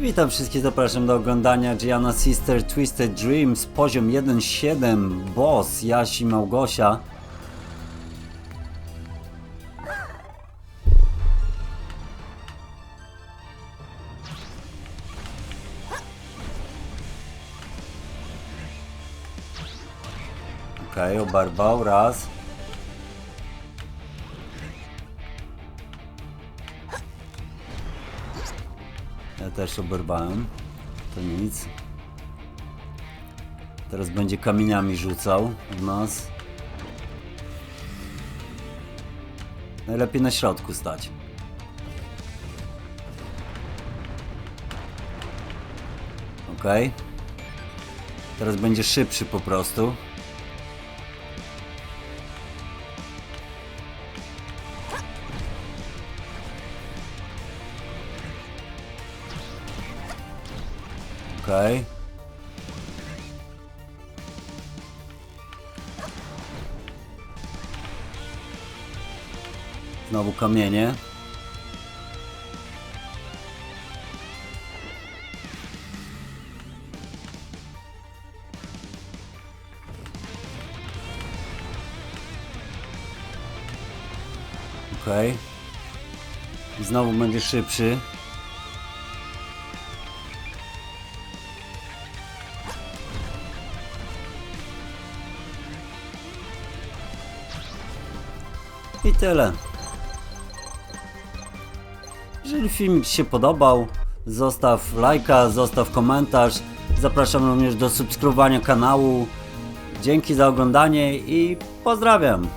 Witam wszystkich, zapraszam do oglądania Gianna Sister Twisted Dreams, poziom 1.7, boss Jasi Małgosia. Okej, okay, obarwał, raz. Ja też oberwałem. To nic. Teraz będzie kamieniami rzucał w nas. Najlepiej na środku stać. Ok. Teraz będzie szybszy po prostu. Okej. Znowu kamienie. Okej. I znowu będzie szybszy. I tyle. Jeżeli filmik Ci się podobał, zostaw lajka, zostaw komentarz. Zapraszam również do subskrybowania kanału. Dzięki za oglądanie i pozdrawiam.